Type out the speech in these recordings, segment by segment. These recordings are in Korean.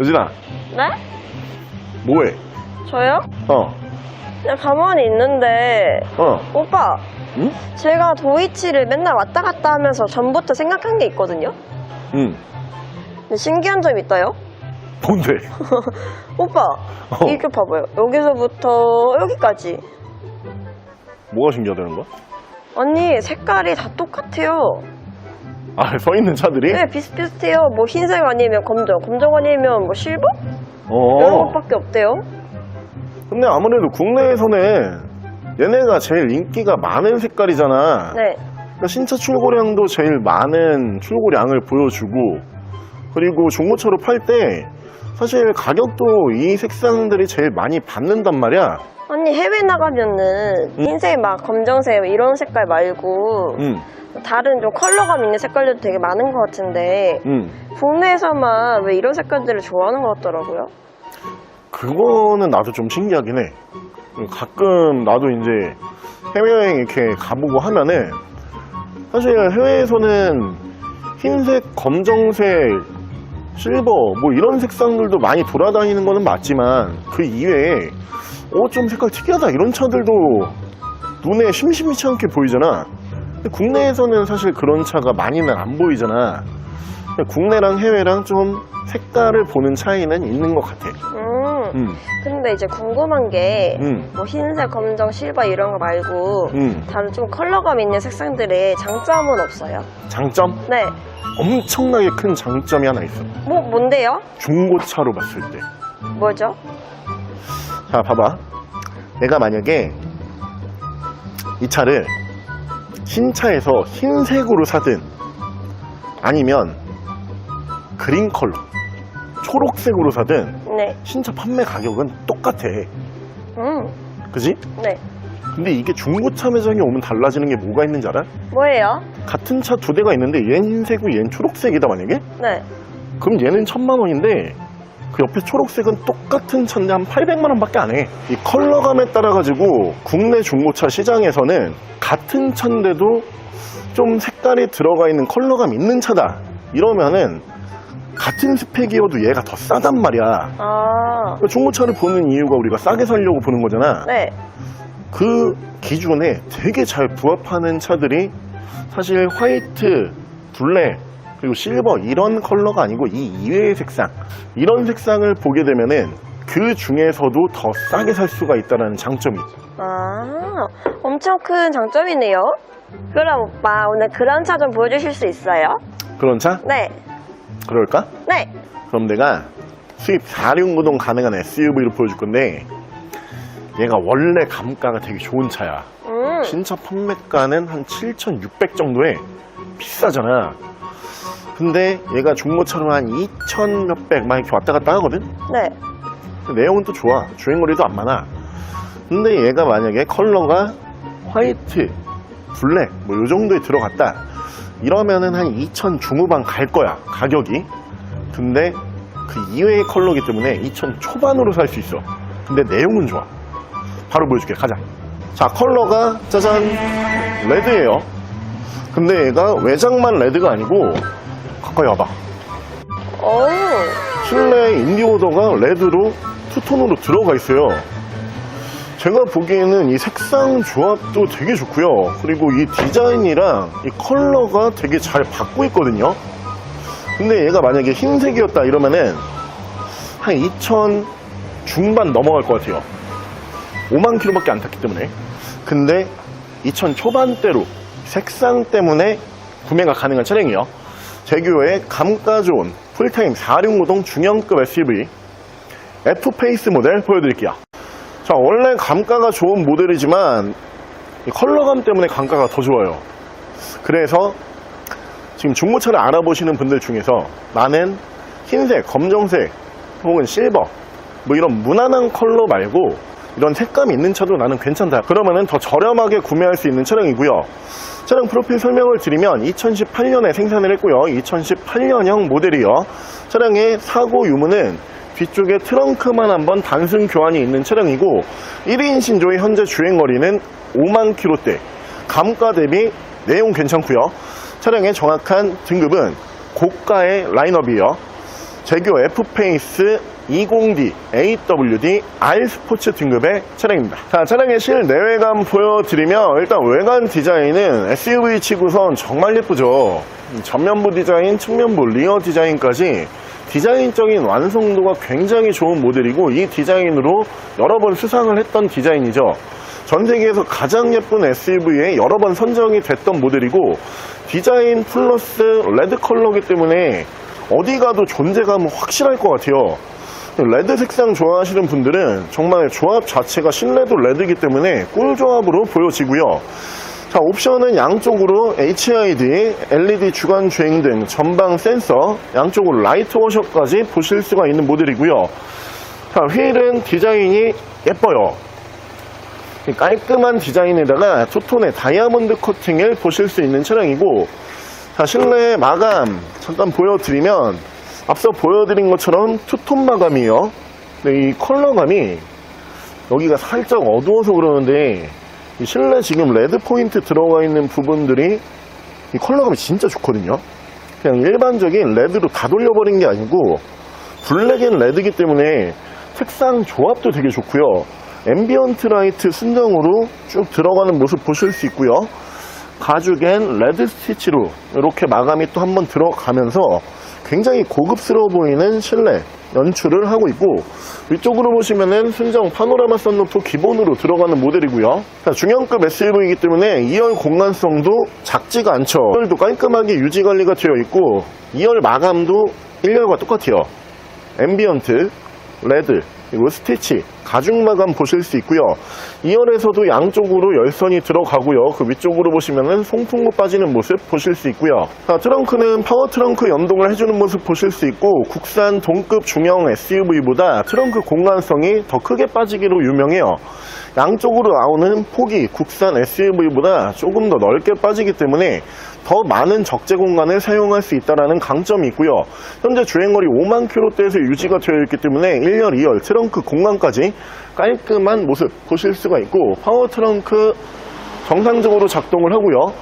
여진아, 네? 뭐해? 저요? 어, 그냥 가만히 있는데 어, 오빠 응? 제가 도이치를 맨날 왔다 갔다 하면서 전부터 생각한 게 있거든요 응. 근데 신기한 점이 있다요 뭔데? 오빠 어. 이렇게 봐봐요 여기서부터 여기까지 뭐가 신기하다는 거야? 아니 색깔이 다 똑같아요 아, 서 있는 차들이? 네 비슷비슷해요 뭐 흰색 아니면 검정 검정 아니면 뭐 실버? 이런 어. 것밖에 없대요 근데 아무래도 국내에서는 얘네가 제일 인기가 많은 색깔이잖아. 네 그러니까 신차 출고량도 제일 많은 출고량을 보여주고 그리고 중고차로 팔 때 사실 가격도 이 색상들이 제일 많이 받는단 말이야. 아니 해외 나가면은 응. 흰색 막 검정색 이런 색깔 말고 응, 다른 좀 컬러감 있는 색깔들도 되게 많은 것 같은데 응. 국내에서만 왜 이런 색깔들을 좋아하는 것 같더라고요. 그거는 나도 좀 신기하긴 해. 가끔 나도 이제 해외여행 이렇게 가보고 하면은 사실 해외에서는 흰색, 검정색, 실버 뭐 이런 색상들도 많이 돌아다니는 거는 맞지만 그 이외에 어 좀 색깔 특이하다 이런 차들도 눈에 심심치 않게 보이잖아. 근데 국내에서는 사실 그런 차가 많이는 안 보이잖아. 국내랑 해외랑 좀 색깔을 보는 차이는 있는 것 같아. 음, 음, 근데 이제 궁금한 게, 음, 뭐 흰색, 검정, 실버 이런 거 말고, 음. 다른 좀 컬러감 있는 색상들의 장점은 없어요? 장점? 네. 엄청나게 큰 장점이 하나 있어. 뭐, 뭔데요? 중고차로 봤을 때. 뭐죠? 자, 봐봐. 내가 만약에 이 차를 신차에서 흰색으로 사든 아니면 그린 컬러, 초록색으로 사든 네. 신차 판매 가격은 똑같아. 음, 그지? 네. 근데 이게 중고차 매장에 오면 달라지는 게 뭐가 있는지 알아? 뭐예요? 같은 차 두 대가 있는데 얘는 흰색이고 얘는 초록색이다 만약에? 네. 그럼 얘는 천만 원인데 그 옆에 초록색은 똑같은 차인데 한 800만 원 밖에 안 해. 이 컬러감에 따라 가지고 국내 중고차 시장에서는 같은 차인데도 좀 색깔이 들어가 있는 컬러감 있는 차다. 이러면은 같은 스펙이어도 얘가 더 싸단 말이야. 아, 그러니까 중고차를 보는 이유가 우리가 싸게 살려고 보는 거잖아. 네. 그 기준에 되게 잘 부합하는 차들이 사실 화이트, 블랙, 그리고 실버 이런 컬러가 아니고 이 이외의 색상 이런 색상을 보게 되면은 그 중에서도 더 싸게 살 수가 있다는 장점이 있어. 아, 엄청 큰 장점이네요. 그럼 오빠, 오늘 그런 차 좀 보여주실 수 있어요? 그런 차? 네. 그럴까? 네. 그럼 내가 수입 4륜구동 가능한 SUV를 보여줄 건데 얘가 원래 감가가 되게 좋은 차야. 음, 신차 판매가는 한 7,600 정도에 비싸잖아. 근데 얘가 중고차로 한2,000 몇백 막 이렇게 왔다 갔다 하거든? 네. 내용은 또 좋아. 주행거리도 안 많아. 근데 얘가 만약에 컬러가 화이트, 블랙 뭐 요 정도에 들어갔다. 이러면은 한2,000 중후반 갈 거야. 가격이. 근데 그 이외의 컬러기 때문에 2,000 초반으로 살 수 있어. 근데 내용은 좋아. 바로 보여줄게. 가자. 자, 컬러가 짜잔 레드예요. 근데 얘가 외장만 레드가 아니고 가까이 와봐. 어우, 실내 인디오더가 레드로 투톤으로 들어가 있어요. 제가 보기에는 이 색상 조합도 되게 좋고요. 그리고 이 디자인이랑 이 컬러가 되게 잘 받고 있거든요. 근데 얘가 만약에 흰색이었다 이러면은 한 2천 중반 넘어갈 것 같아요. 5만 킬로밖에 안 탔기 때문에. 근데 2천 초반대로 색상 때문에 구매가 가능한 차량이에요. 제규어의 감가 좋은 풀타임 4륜구동 중형급 SUV F페이스 모델 보여드릴게요. 자, 원래 감가가 좋은 모델이지만 이 컬러감 때문에 감가가 더 좋아요. 그래서 지금 중고차를 알아보시는 분들 중에서 나는 흰색, 검정색 혹은 실버 뭐 이런 무난한 컬러 말고 이런 색감 있는 차도 나는 괜찮다. 그러면은 더 저렴하게 구매할 수 있는 차량이고요. 차량 프로필 설명을 드리면 2018년에 생산을 했고요. 2018년형 모델이요. 차량의 사고 유무는 뒤쪽에 트렁크만 한번 단순 교환이 있는 차량이고 1인 신조의 현재 주행거리는 5만 킬로대. 감가 대비 내용 괜찮고요. 차량의 정확한 등급은 고가의 라인업이에요. 제규 F페이스 20D AWD R 스포츠 등급의 차량입니다. 자, 차량의 실내외관 보여드리면 일단 외관 디자인은 SUV 치고선 정말 예쁘죠. 이 전면부 디자인, 측면부 리어 디자인까지 디자인적인 완성도가 굉장히 좋은 모델이고 이 디자인으로 여러 번 수상을 했던 디자인이죠. 전 세계에서 가장 예쁜 SUV에 여러 번 선정이 됐던 모델이고 디자인 플러스 레드 컬러기 때문에 어디 가도 존재감은 확실할 것 같아요. 레드 색상 좋아하시는 분들은 정말 조합 자체가 실내도 레드이기 때문에 꿀 조합으로 보여지고요. 자, 옵션은 양쪽으로 HID, LED 주간 주행 등 전방 센서, 양쪽으로 라이트 워셔까지 보실 수가 있는 모델이고요. 자, 휠은 디자인이 예뻐요. 이 깔끔한 디자인에다가 투톤의 다이아몬드 코팅을 보실 수 있는 차량이고 자 실내 마감 잠깐 보여드리면 앞서 보여드린 것처럼 투톤 마감이에요. 근데 이 컬러감이 여기가 살짝 어두워서 그러는데 이 실내 지금 레드 포인트 들어가 있는 부분들이 이 컬러감이 진짜 좋거든요. 그냥 일반적인 레드로 다 돌려버린 게 아니고 블랙 앤 레드기 때문에 색상 조합도 되게 좋고요. 앰비언트 라이트 순정으로 쭉 들어가는 모습 보실 수 있고요 가죽엔 레드 스티치로 이렇게 마감이 또 한번 들어가면서 굉장히 고급스러워 보이는 실내 연출을 하고 있고 위쪽으로 보시면은 순정 파노라마 썬루프 기본으로 들어가는 모델이고요. 자, 중형급 SUV이기 때문에 2열 공간성도 작지가 않죠. 2열도 깔끔하게 유지 관리가 되어 있고 2열 마감도 1열과 똑같아요. 앰비언트 레드 그리고 스티치 가죽 마감 보실 수 있고요. 2열에서도 양쪽으로 열선이 들어가고요. 그 위쪽으로 보시면은 송풍구 빠지는 모습 보실 수 있고요. 자, 트렁크는 파워 트렁크 연동을 해주는 모습 보실 수 있고 국산 동급 중형 SUV보다 트렁크 공간성이 더 크게 빠지기로 유명해요. 양쪽으로 나오는 폭이 국산 SUV보다 조금 더 넓게 빠지기 때문에 더 많은 적재 공간을 사용할 수 있다는 강점이 있고요. 현재 주행거리 5만 킬로대에서 유지가 되어 있기 때문에 1열, 2열 트렁크 공간까지 깔끔한 모습 보실 수가 있고 파워 트렁크 정상적으로 작동을 하고요.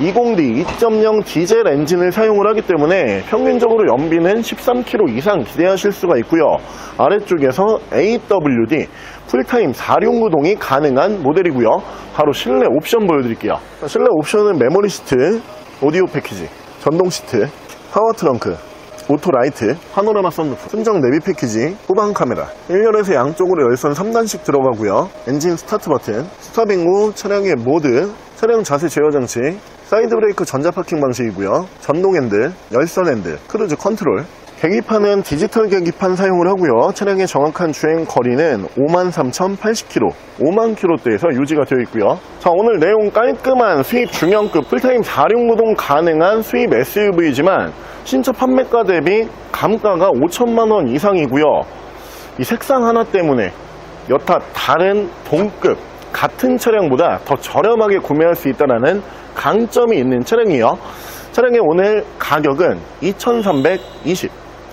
20D 2.0 디젤 엔진을 사용을 하기 때문에 평균적으로 연비는 13km 이상 기대하실 수가 있고요. 아래쪽에서 AWD 풀타임 4륜 구동이 가능한 모델이고요. 바로 실내 옵션 보여드릴게요. 실내 옵션은 메모리 시트, 오디오 패키지, 전동 시트, 파워 트렁크, 오토 라이트, 파노라마 썬루프, 순정 내비 패키지, 후방 카메라. 1열에서 양쪽으로 열선 3단씩 들어가고요. 엔진 스타트 버튼, 스타빙 후 차량의 모드, 차량 자세 제어 장치, 사이드 브레이크 전자 파킹 방식이고요. 전동 핸들, 열선 핸들, 크루즈 컨트롤 계기판은 디지털 계기판 사용을 하고요. 차량의 정확한 주행 거리는 53,080km 5만 킬로대에서 유지가 되어 있고요. 자 오늘 내용 깔끔한 수입 중형급 풀타임 4륜 구동 가능한 수입 SUV이지만 신차 판매가 대비 감가가 5천만 원 이상이고요. 이 색상 하나 때문에 여타 다른 동급 같은 차량보다 더 저렴하게 구매할 수 있다는 강점이 있는 차량이에요. 차량의 오늘 가격은 2,320,